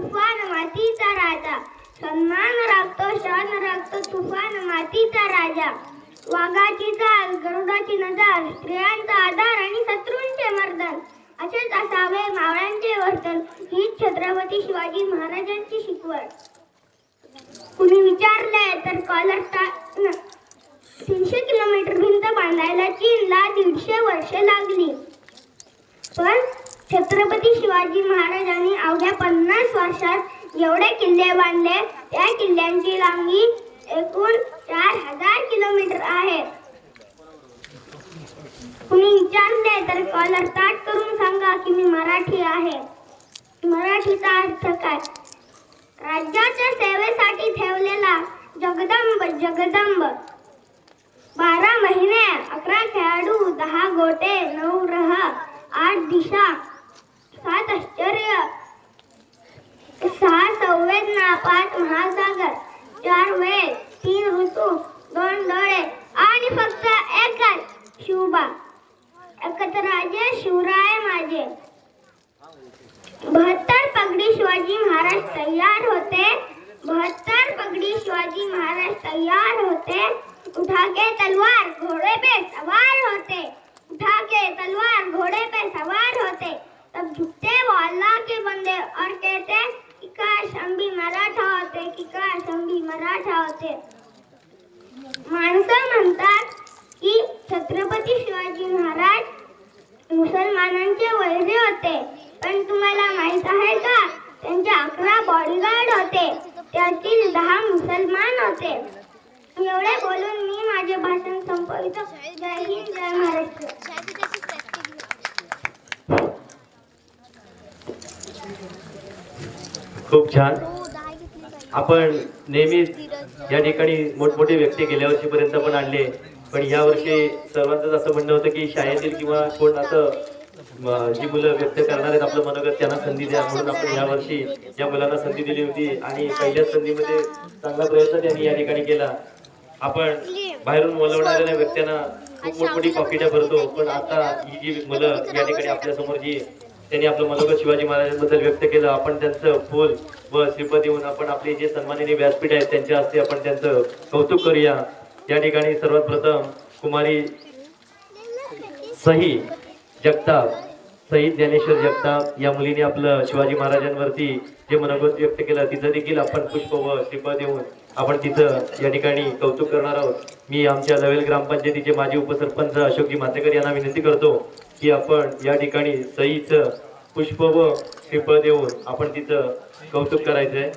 तुफान मातीचा राजा. सन्मान राखतो शान राखतो तुफान मातीचा राजा. वाघाची चाल गरुडाची नजर स्त्रियांचा आधार आणि शत्रूंचे मर्दन. असेच असावे मावळ्यांचे वर्तन. ही छत्रपती शिवाजी महाराजांची शिकवण. कुणी विचारले तर कॉलर तीनशे किलोमीटर भिंत बांधायला चीनला दीडशे वर्षे लागली. पण छत्रपती शिवाजी महाराजांनी अवघ्या पन्नास वर्षात एवढे किल्ले बांधले. त्या किल्ल्यांची लांबी एकूण चार हजार किलोमीटर आहे. कुणी विचारले तर कॉलर स्टार्ट करून सांगा की मी मराठी आहे. मराठीचा अर्थ काय? राज्याच्या सेवेसाठी ठेवलेला जगदंब जगदंब. बारा महिने अकरा खेळाडू दहा गोटे नऊ रहा आठ दिशा सहा संवेदना महासागर, चार तीन दोन डोळे आणि फक्त एकच एकच राजे, शिवराय माझे. बहत्तर पगडी शिवाजी महाराज तयार होते. बहत्तर पगडी शिवाजी महाराज तयार होते. उठा के तलवार, घोड़े पे सवार होते. उठा के तलवार अल्लाह के बंदे और कहते कि काश हम भी मराठा होते कि काश हम भी मराठा होते. माणसं म्हणतात की छत्रपती शिवाजी महाराज मुसलमानांचे वैरे होते. पण तुम्हाला माहीत आहे का त्यांचे अकरा बॉडीगार्ड होते. त्यातील दहा मुसलमान होते. एवढे बोलून मी माझे भाषण संपवितो. जय हिंद जय महाराष्ट्र. खूप छान. आपण नेहमीच या ठिकाणी मोठमोठे व्यक्ती गेल्या वर्षीपर्यंत पण आणले. पण या वर्षी सर्वांचंच असं म्हणणं होतं की शाळेतील किंवा कोण असं जी मुलं व्यक्त करणार आहेत आपलं मनोगत त्यांना संधी द्या. म्हणून आपण या वर्षी या मुलांना संधी दिली होती आणि पहिल्याच संधीमध्ये चांगला प्रयत्न त्यांनी या ठिकाणी केला. आपण बाहेरून बोलवणाऱ्या व्यक्तींना खूप मोठमोठी पॉकेट्या भरतो. पण आता ही जी मुलं या ठिकाणी आपल्यासमोर जी त्यांनी आपलं मनोगत शिवाजी महाराजांबद्दल व्यक्त केलं. आपण त्यांचं फुल व श्रीपद देऊन आपण आपले जे सन्माननीय व्यासपीठ आहेत त्यांच्या हस्ते आपण त्यांचं कौतुक करूया. या ठिकाणी सर्वात प्रथम कुमारी सही जगताप सईद ज्ञानेश्वर जगताप या मुलीने आपलं शिवाजी महाराजांवरती जे मनोगत व्यक्त केलं तिथं देखील आपण पुष्प व श्रीपद देऊन आपण तिचं या ठिकाणी कौतुक करणार आहोत. मी आमच्या लवेल ग्रामपंचायतीचे माजी उपसरपंच अशोकजी मातेकर यांना विनंती करतो की आपण या ठिकाणी सईचं पुष्प व श्रीफळ देऊन आपण तिचं कौतुक करायचंय.